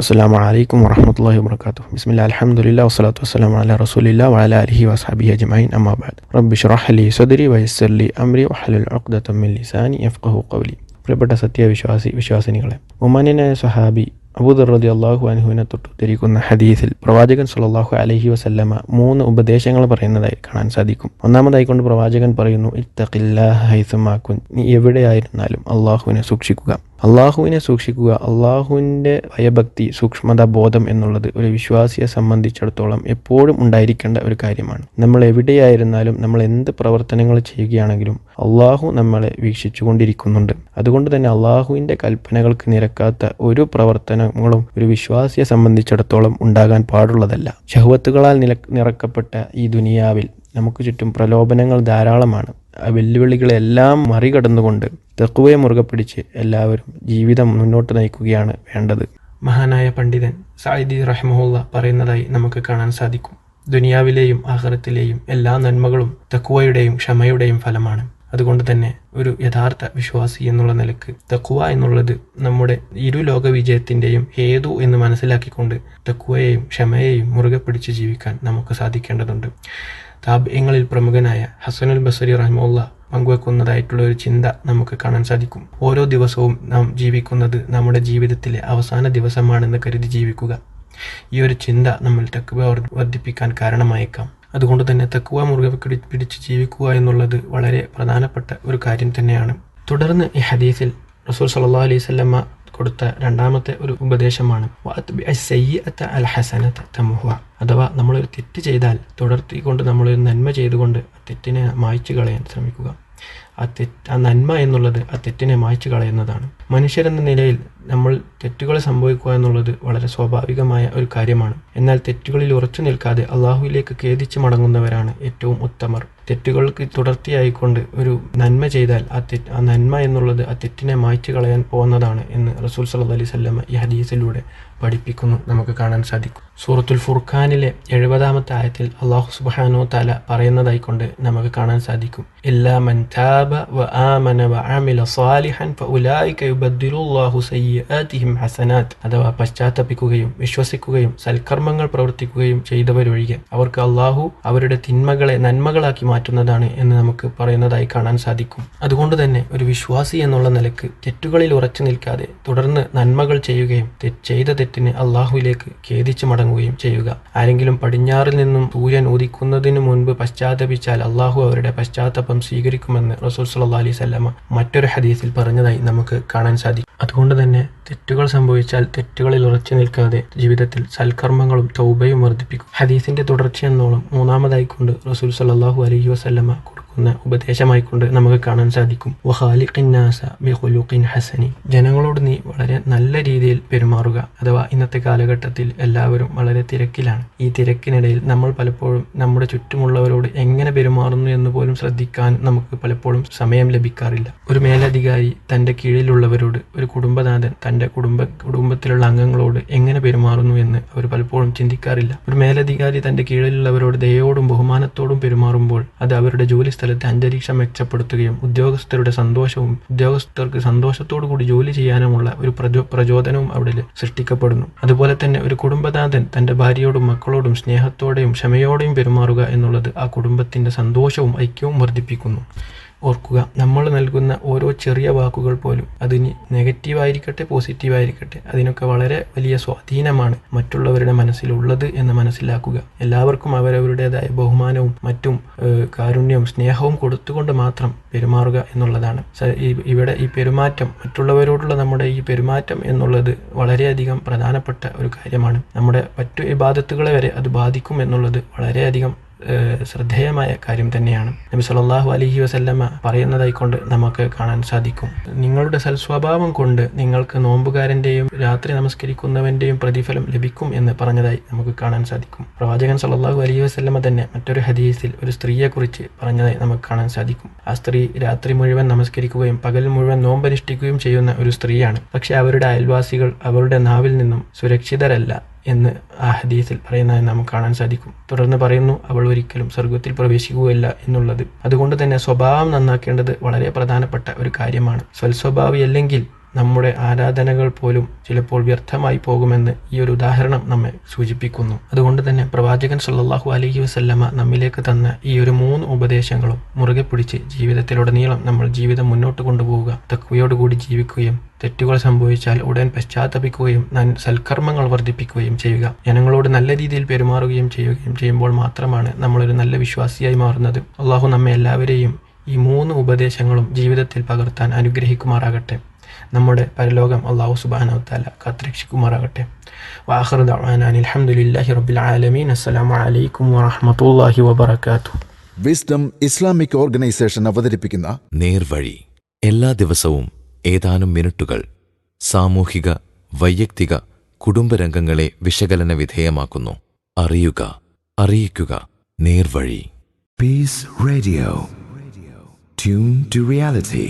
അസ്സാം വലൈക്കും വരഹമുല്ലാ വാബർക്കാത്തു ബിസ്മില്ല അലഹമുല്ല വസ്സലാത്തു വസ്സലാം അല റസൂലില്ല വല അലഹി വസ്ഹാബി അജ്മൈൻ അമ്മാബാദ് റബ്ബി റഹലി സദരി വയസ്സലി അമ്രി വഹലുൽ ലിസാനി യഫ്ഖഹു ഖൗലി പ്രിയപ്പെട്ട സത്യവിശ്വാസി വിശ്വാസിനികളെ ഉമാനിനായ സഹാബി അബൂദർ റതി അള്ളാഹു അനുഹുവിനെ തൊട്ടുത്തിരിക്കുന്ന ഹദീസിൽ പ്രവാചകൻ സല്ലല്ലാഹു അലഹി വസല്ലമ മൂന്ന് ഉപദേശങ്ങൾ പറയുന്നതായി കാണാൻ സാധിക്കും. ഒന്നാമതായി കൊണ്ട് പ്രവാചകൻ പറയുന്നു ഇത്തഖില്ലാ ഹൈസുമാക്കുൻ നീ എവിടെയായിരുന്നാലും അള്ളാഹുവിനെ സൂക്ഷിക്കുക. അള്ളാഹുവിനെ സൂക്ഷിക്കുക അള്ളാഹുവിന്റെ ഭയഭക്തി സൂക്ഷ്മത ബോധം എന്നുള്ളത് ഒരു വിശ്വാസിയെ സംബന്ധിച്ചിടത്തോളം എപ്പോഴും ഉണ്ടായിരിക്കേണ്ട ഒരു കാര്യമാണ്. നമ്മൾ എവിടെയായിരുന്നാലും നമ്മൾ എന്ത് പ്രവർത്തനങ്ങൾ ചെയ്യുകയാണെങ്കിലും അള്ളാഹു നമ്മളെ വീക്ഷിച്ചുകൊണ്ടിരിക്കുന്നുണ്ട്. അതുകൊണ്ട് തന്നെ അള്ളാഹുവിന്റെ കൽപ്പനകൾക്ക് നിരക്കാത്ത ഒരു പ്രവർത്തനങ്ങളും ഒരു വിശ്വാസിയെ സംബന്ധിച്ചിടത്തോളം ഉണ്ടാകാൻ പാടുള്ളതല്ല. ഷഹുവത്തുകളാൽ നില നിറക്കപ്പെട്ട ഈ ദുനിയാവിൽ നമുക്ക് ചുറ്റും പ്രലോഭനങ്ങൾ ധാരാളമാണ്. ആ വെല്ലുവിളികളെല്ലാം മറികടന്നുകൊണ്ട് തെക്കുവയെ മുറുകെ പിടിച്ച് എല്ലാവരും ജീവിതം മുന്നോട്ട് നയിക്കുകയാണ് വേണ്ടത്. മഹാനായ പണ്ഡിതൻ സായിദി റഹ്മുള്ള പറയുന്നതായി നമുക്ക് കാണാൻ സാധിക്കും. ദുനിയാവിലെയും ആഹാരത്തിലെയും എല്ലാ നന്മകളും തക്കുവയുടെയും ക്ഷമയുടെയും ഫലമാണ്. അതുകൊണ്ട് തന്നെ ഒരു യഥാർത്ഥ വിശ്വാസി എന്നുള്ള നിലയ്ക്ക് തക്കുവ എന്നുള്ളത് നമ്മുടെ ഇരു ലോക വിജയത്തിന്റെയും ഹേതു എന്ന് മനസ്സിലാക്കിക്കൊണ്ട് തക്കുവയെയും ക്ഷമയെയും മുറുകെ പിടിച്ച് ജീവിക്കാൻ നമുക്ക് സാധിക്കേണ്ടതുണ്ട്. താപ്യങ്ങളിൽ പ്രമുഖനായ ഹസനുൽ ബസരി റഹ്മുള്ള പങ്കുവെക്കുന്നതായിട്ടുള്ള ഒരു ചിന്ത നമുക്ക് കാണാൻ സാധിക്കും. ഓരോ ദിവസവും നാം ജീവിക്കുന്നത് നമ്മുടെ ജീവിതത്തിലെ അവസാന ദിവസമാണെന്ന് കരുതി ജീവിക്കുക. ഈ ഒരു ചിന്ത നമ്മൾ തക്കുവ വർദ്ധിപ്പിക്കാൻ കാരണമായേക്കാം. അതുകൊണ്ട് തന്നെ തക്കുവ മുറുകെ പിടിച്ച് ജീവിക്കുക എന്നുള്ളത് വളരെ പ്രധാനപ്പെട്ട ഒരു കാര്യം തന്നെയാണ്. തുടർന്ന് ഈ ഹദീസിൽ റസൂൽ സല്ലാ അലൈഹി സ്വല്ലമ്മ കൊടുത്ത രണ്ടാമത്തെ ഒരു ഉപദേശമാണ്. അൽ ഹസനത്ത് തമുഹ. അഥവാ നമ്മളൊരു തെറ്റ് ചെയ്താൽ തുടർത്തിക്കൊണ്ട് നമ്മളൊരു നന്മ ചെയ്തുകൊണ്ട് തെറ്റിനെ മായ്ച്ചു കളയാൻ ശ്രമിക്കുക. ആ തെറ്റ് ആ നന്മ എന്നുള്ളത് ആ തെറ്റിനെ മായ്ച്ചു കളയുന്നതാണ്. മനുഷ്യരെന്ന നിലയിൽ നമ്മൾ തെറ്റുകൾ സംഭവിക്കുക എന്നുള്ളത് വളരെ സ്വാഭാവികമായ ഒരു കാര്യമാണ്. എന്നാൽ തെറ്റുകളിൽ ഉറച്ചു നിൽക്കാതെ അള്ളാഹുവിലേക്ക് ഖേദിച്ച് മടങ്ങുന്നവരാണ് ഏറ്റവും ഉത്തമർ. തെറ്റുകൾക്ക് തുടർച്ചയായിക്കൊണ്ട് ഒരു നന്മ ചെയ്താൽ ആ തെറ്റ് ആ നന്മ എന്നുള്ളത് ആ തെറ്റിനെ മായ്ച്ചു കളയാൻ പോകുന്നതാണ് എന്ന് റസൂൽ സല്ലു അലൈഹി സ്വല്ലം ഈ ഹദീസിലൂടെ പഠിപ്പിക്കുന്നു. നമുക്ക് കാണാൻ സാധിക്കും. സൂറത്തുൽ ഫുർഖാനിലെ എഴുപതാമത്തെ ആയത്തിൽ അള്ളാഹു സുബാനോ താല പറയുന്നതായിക്കൊണ്ട് നമുക്ക് കാണാൻ സാധിക്കും. എല്ലാ മൻ താബ വ ആമന വ യുബദ്ദിലുല്ലാഹു സയ്യിആതിഹിം ഹസനാത്ത് അഥവാ പശ്ചാത്തപിക്കുകയും വിശ്വസിക്കുകയും സൽക്കർമ്മങ്ങൾ പ്രവർത്തിക്കുകയും ചെയ്തവരൊഴികെ അവർക്ക് അള്ളാഹു അവരുടെ തിന്മകളെ നന്മകളാക്കി മാറ്റുന്നതാണ് എന്ന് നമുക്ക് പറയുന്നതായി കാണാൻ സാധിക്കും. അതുകൊണ്ട് തന്നെ ഒരു വിശ്വാസി എന്നുള്ള നിലയ്ക്ക് തെറ്റുകളിൽ ഉറച്ചു നിൽക്കാതെ തുടർന്ന് നന്മകൾ ചെയ്യുകയും ചെയ്ത തെറ്റിന് അള്ളാഹുവിലേക്ക് ഖേദിച്ചു മടങ്ങുകയും ചെയ്യുക. ആരെങ്കിലും പടിഞ്ഞാറിൽ നിന്നും സൂര്യൻ ഉദിക്കുന്നതിന് മുൻപ് പശ്ചാത്തപിച്ചാൽ അള്ളാഹു അവരുടെ പശ്ചാത്തപം സ്വീകരിക്കുമെന്ന് റസൂൽ സല്ലാ അലൈഹി സ്വല്ലമ്മ മറ്റൊരു ഹദീസിൽ പറഞ്ഞതായി നമുക്ക് കാണാൻ സാധിക്കും. അതുകൊണ്ട് തന്നെ തെറ്റുകൾ സംഭവിച്ചാൽ തെറ്റുകളിൽ ഉറച്ചു നിൽക്കാതെ ജീവിതത്തിൽ സൽക്കർമ്മങ്ങളും തൗബയും വർദ്ധിപ്പിക്കും. ഹദീസിന്റെ തുടർച്ചയെന്നോളം മൂന്നാമതായിക്കൊണ്ട് റസൂൽ സല്ലാഹു അലൈഹി വസല്ലമ്മ കൊടുക്കുന്ന ഉപദേശമായിക്കൊണ്ട് നമുക്ക് കാണാൻ സാധിക്കും. ഹസനി. ജനങ്ങളോട് നീ വളരെ നല്ല രീതിയിൽ പെരുമാറുക അഥവാ ഇന്നത്തെ കാലഘട്ടത്തിൽ എല്ലാവരും വളരെ തിരക്കിലാണ്. ഈ തിരക്കിനിടയിൽ നമ്മൾ പലപ്പോഴും നമ്മുടെ ചുറ്റുമുള്ളവരോട് എങ്ങനെ പെരുമാറുന്നു എന്ന് പോലും ശ്രദ്ധിക്കാൻ നമുക്ക് പലപ്പോഴും സമയം ലഭിക്കാറില്ല. ഒരു മേലധികാരി തന്റെ കീഴിലുള്ളവരോട് ഒരു കുടുംബനാഥൻ തന്റെ കുടുംബ കുടുംബത്തിലുള്ള അംഗങ്ങളോട് എങ്ങനെ പെരുമാറുന്നു എന്ന് അവർ പലപ്പോഴും ചിന്തിക്കാറില്ല. ഒരു മേലധികാരി തന്റെ കീഴിലുള്ളവരോട് ദയോടും ബഹുമാനത്തോടും പെരുമാറുമ്പോൾ അത് അവരുടെ ജോലി സ്ഥലത്തെ അന്തരീക്ഷം മെച്ചപ്പെടുത്തുകയും ഉദ്യോഗസ്ഥരുടെ സന്തോഷവും ഉദ്യോഗസ്ഥർക്ക് സന്തോഷത്തോടു കൂടി ജോലി ചെയ്യാനുമുള്ള ഒരു പ്രചോ പ്രചോദനവും അവിടെ സൃഷ്ടിക്കപ്പെടുന്നു. അതുപോലെ തന്നെ ഒരു കുടുംബനാഥൻ തന്റെ ഭാര്യയോടും മക്കളോടും സ്നേഹത്തോടെയും ക്ഷമയോടെയും പെരുമാറുക എന്നുള്ളത് ആ കുടുംബത്തിന്റെ സന്തോഷവും ഐക്യവും വർദ്ധിപ്പിക്കുന്നു. ഓർക്കുക നമ്മൾ നൽകുന്ന ഓരോ ചെറിയ വാക്കുകൾ പോലും അതിന് പോസിറ്റീവ് ആയിരിക്കട്ടെ അതിനൊക്കെ വളരെ വലിയ സ്വാധീനമാണ് മറ്റുള്ളവരുടെ മനസ്സിലുള്ളത് എന്ന് മനസ്സിലാക്കുക. എല്ലാവർക്കും അവരവരുടേതായ ബഹുമാനവും മറ്റും കാരുണ്യവും സ്നേഹവും കൊടുത്തുകൊണ്ട് മാത്രം പെരുമാറുക എന്നുള്ളതാണ്. ഇവിടെ ഈ പെരുമാറ്റം മറ്റുള്ളവരോടുള്ള നമ്മുടെ ഈ പെരുമാറ്റം എന്നുള്ളത് വളരെയധികം പ്രധാനപ്പെട്ട ഒരു കാര്യമാണ്. നമ്മുടെ മറ്റു ഇബാദത്തുകളെ വരെ അത് ബാധിക്കും എന്നുള്ളത് വളരെയധികം ശ്രദ്ധേയമായ കാര്യം തന്നെയാണ്. നബി സല്ലല്ലാഹു അലൈഹി വസല്ലമ പറയുന്നതായിക്കൊണ്ട് നമുക്ക് കാണാൻ സാധിക്കും. നിങ്ങളുടെ സൽസ്വഭാവം കൊണ്ട് നിങ്ങൾക്ക് നോമ്പുകാരന്റെയും രാത്രി നമസ്കരിക്കുന്നവന്റെയും പ്രതിഫലം ലഭിക്കും എന്ന് പറഞ്ഞതായി നമുക്ക് കാണാൻ സാധിക്കും. പ്രവാചകൻ സല്ലല്ലാഹു അലൈഹി വസല്ലമ തന്നെ മറ്റൊരു ഹദീസിൽ ഒരു സ്ത്രീയെക്കുറിച്ച് പറഞ്ഞതായി നമുക്ക് കാണാൻ സാധിക്കും. ആ സ്ത്രീ രാത്രി മുഴുവൻ നമസ്കരിക്കുകയും പകൽ മുഴുവൻ നോമ്പനുഷ്ഠിക്കുകയും ചെയ്യുന്ന ഒരു സ്ത്രീയാണ്. പക്ഷെ അവരുടെ അയൽവാസികൾ അവരുടെ നാവിൽ നിന്നും സുരക്ഷിതരല്ല എന്ന് ആ ഹദീസിൽ പറയുന്നതായി നമുക്ക് കാണാൻ സാധിക്കും. തുടർന്ന് പറയുന്നു അവൾ ഒരിക്കലും സ്വർഗത്തിൽ പ്രവേശിക്കുകയില്ല എന്നുള്ളത്. അതുകൊണ്ട് തന്നെ സ്വഭാവം നന്നാക്കേണ്ടത് വളരെ പ്രധാനപ്പെട്ട ഒരു കാര്യമാണ്. സ്വൽസ്വഭാവി അല്ലെങ്കിൽ നമ്മുടെ ആരാധനകൾ പോലും ചിലപ്പോൾ വ്യർത്ഥമായി പോകുമെന്ന് ഈ ഒരു ഉദാഹരണം നമ്മെ സൂചിപ്പിക്കുന്നു. അതുകൊണ്ട് തന്നെ പ്രവാചകൻ സല്ലാഹു അലഹി വസല്ലമ നമ്മിലേക്ക് തന്ന ഈ ഒരു മൂന്ന് ഉപദേശങ്ങളും മുറുകെ പിടിച്ച് ജീവിതത്തിലുടനീളം നമ്മൾ ജീവിതം മുന്നോട്ട് കൊണ്ടുപോവുക തക്വയോടുകൂടി ജീവിക്കുകയും തെറ്റുകൾ സംഭവിച്ചാൽ ഉടൻ പശ്ചാത്തപിക്കുകയും നൻ- സൽക്കർമ്മങ്ങൾ വർദ്ധിപ്പിക്കുകയും ചെയ്യുക. ജനങ്ങളോട് നല്ല രീതിയിൽ പെരുമാറുകയും ചെയ്യുകയും ചെയ്യുമ്പോൾ മാത്രമാണ് നമ്മളൊരു നല്ല വിശ്വാസിയായി മാറുന്നത്. അള്ളാഹു നമ്മെ എല്ലാവരെയും ഈ മൂന്ന് ഉപദേശങ്ങളും ജീവിതത്തിൽ പകർത്താൻ അനുഗ്രഹിക്കുമാറാകട്ടെ. നമ്മുടെ പരലോകം അള്ളാഹു സുബാനവത്താല കാത്തുരക്ഷിക്കുമാറാകട്ടെ. വാഹർ ദഅ്വാനാ അൽഹംദുലില്ലാഹി റബ്ബിൽ ആലമീൻ. അസ്സലാമു അലൈക്കും വറഹ്മത്തുള്ളാഹി വബറകാതുഹു. വിസ്ഡം ഇസ്ലാമിക് ഓർഗനൈസേഷൻ അവതരിപ്പിക്കുന്ന നേർവഴി. എല്ലാ ദിവസവും ഏതാനും മിനിറ്റുകൾ സാമൂഹിക വൈയക്തിക കുടുംബരംഗങ്ങളെ വിശകലന വിധേയമാക്കുന്നു. അറിയുക അറിയിക്കുക. നേർവഴി. Peace radio tune to reality.